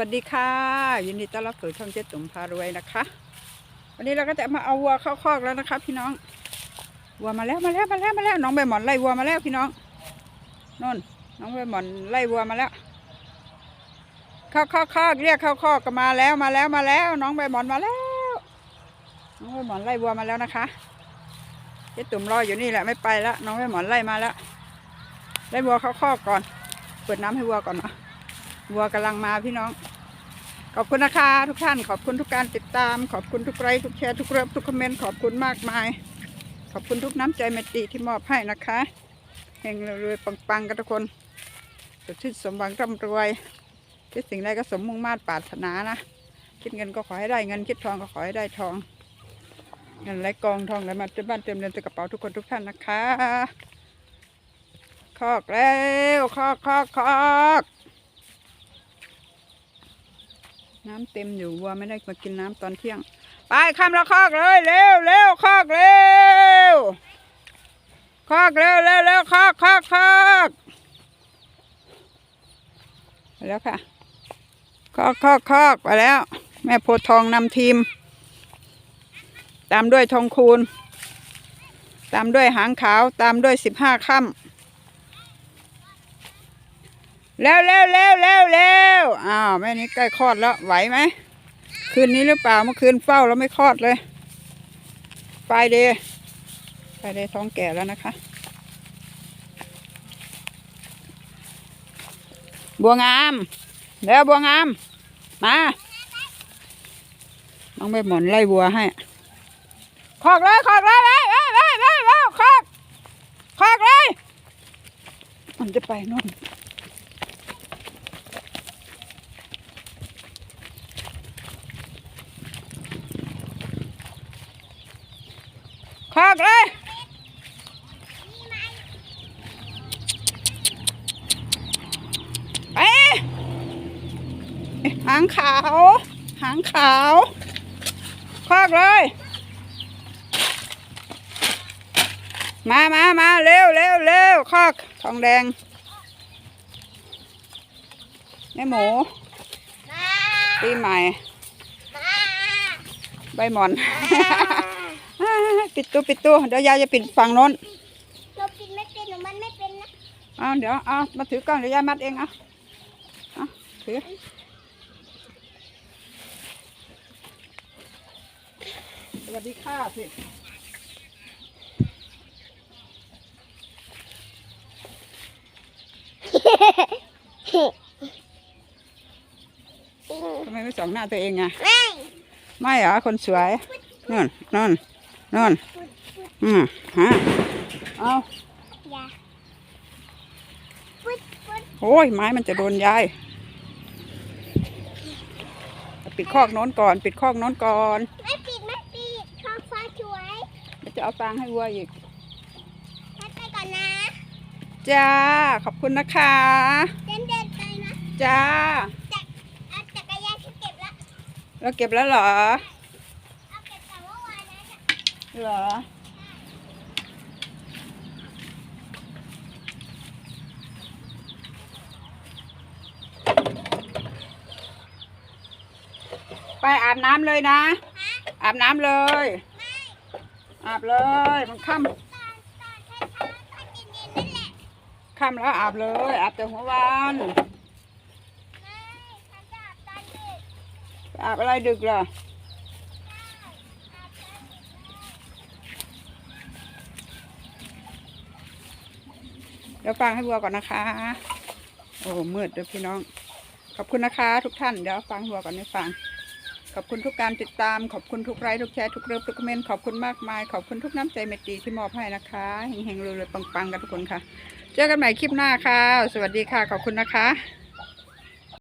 วัสดีค่ะ ยินดีต้อนรับสู่ช่องเจ๊ตุ๋มพารวยนะคะ วันนี้เราก็จะมาเอาวัวเข้าคอกแล้วนะคะ พี่น้องวัวมาแล้วมาแล้วมาแล้วมาแล้วน้องใบหมอนไล่วัวมาแล้วพี่น้องนนน้องใบหมอนไล่วัวมาแล้ว เข้าคอกคอกเรียกเข้าคอกก็มาแล้วมาแล้วมาแล้ว น้องใบหมอนมาแล้ว น้องใบหมอนไล่วัวมาแล้วนะคะเจ๊ตุ๋มรออยู่นี่แหละไม่ไปแล้วน้องใบหมอนไล่มาแล้วไล่วัวเข้าคอกก่อน เปิดน้ำให้วัวก่อนเนาะ วัวกำลังมาพี่น้อง ขอบคุณนะคะทุกท่าน ขอบคุณทุกการติดตาม ขอบคุณทุกไลค์ทุกแชร์ทุกเริ่มทุกคอมเมนต์ขอบคุณมากมาย ขอบคุณทุกน้ำใจเมตตรีที่มอบให้นะคะเฮงรวยๆปังๆกันทุกคนสดที่นสมหวังร่ำรวยคิดสิ่งใดก็สมมุ่งมาตรปรารถนานะคิดเงินก็ขอให้ได้เงินคิดทองก็ขอให้ได้ทองเงินไหลกองทองไหลมาเต็มบ้านเต็มเรือนเต็มกระเป๋าทุกคนทุกท่านนะคะ คอกแล้วคอกคอกคอก น้ำเต็มอยู่วัวไม่ได้มากินน้ำตอนเที่ยง ไปข้ามแล้วคอกเลยเร็วเร็วคอกเร็วคอกเร็วเร็วเร็วคอกคอกคอกไปแล้วค่ะคอกคอกคอกไปแล้ว แม่โพทองนำทีม ตามด้วยทองคูณ ตามด้วยหางขาวตามด้วยสิบห้าค่ำ เร็วเร็วเร็วเร็วเร็วอ้าวแม่นี้ใกล้คลอดแล้วไหวไหมคืนนี้หรือเปล่าเมื่อคืนเฝ้าแล้วไม่คลอดเลยไปเดย์ไปเดย์ท้องแก่แล้วนะคะ บัวงามเร็วบัวงาม มาน้องใบหมอนไล่บัวให้คอกเลยคอกเลยเลยเลยเลยเลยคอกคอกเลยมันจะไปโน่น คอกเลยไปหางขาว หางขาวคอกเลย มามามาเร็วเร็วเร็วคอกทองแดงแม่หมูปีใหม่ ใบหมอน ปิดตู้ปิดตู้เดี๋ยวยายจะปิดฝั่งโน้นเรากินไม่เป็นหรือมันไม่เป็นนะเอาเดี๋ยวเอามาถือกล้องเดี๋ยวยายมัดเองเอาเอาถือสวัสดีค่ะสิทำไมไม่ส่องหน้าตัวเองอะไม่ไม่เหรอคนสวยนู่นนู่น นู่นอืมฮะเอาอย่าปุ๊ดปุ๊ดโอ้ย ไม้มันจะโดนยาย ปิดคอกโน้นก่อน ปิดคอกโน้นก่อน ไม่ปิด ไม่ปิดท้องฟ้าสวยเดี๋ยวจะเอาตังค์ให้วัวอีกฉันไปก่อนนะ จ้า ขอบคุณนะคะเดินเดินไปนะ จ้าจักเอาจักรยานฉันเก็บแล้ว เราเก็บแล้วเหรอ เอาเก็บแต่เมื่อวานนะจ๊ะ เหรอ ไปอาบน้ำเลยนะ อาบน้ำเลย อาบเลย มันค่ตอนตอนเช้าๆตอนเย็นๆนั่นแหละำค่ำแล้วอาบเลย อาบแต่หัววันไม่ฉันจะอาบตอนดึกอาบอะไรดึกล่ะ เดี๋ยวฟังให้วัวก่อนนะคะ โอ้มืดเด้อพี่น้อง ขอบคุณนะคะ ทุกท่านเดี๋ยวฟังวัวก่อนให้ฟัง ขอบคุณทุกการติดตาม ขอบคุณทุกไลค์ทุกแชร์ทุกเริ่มทุกคอมเมนต์ขอบคุณมากมาย ขอบคุณทุกน้ำใจเมตตีที่มอบให้นะคะเฮงๆรวยๆปังๆกันทุกคนค่ะ เจอกันใหม่คลิปหน้าค่ะ สวัสดีค่ะ ขอบคุณนะคะ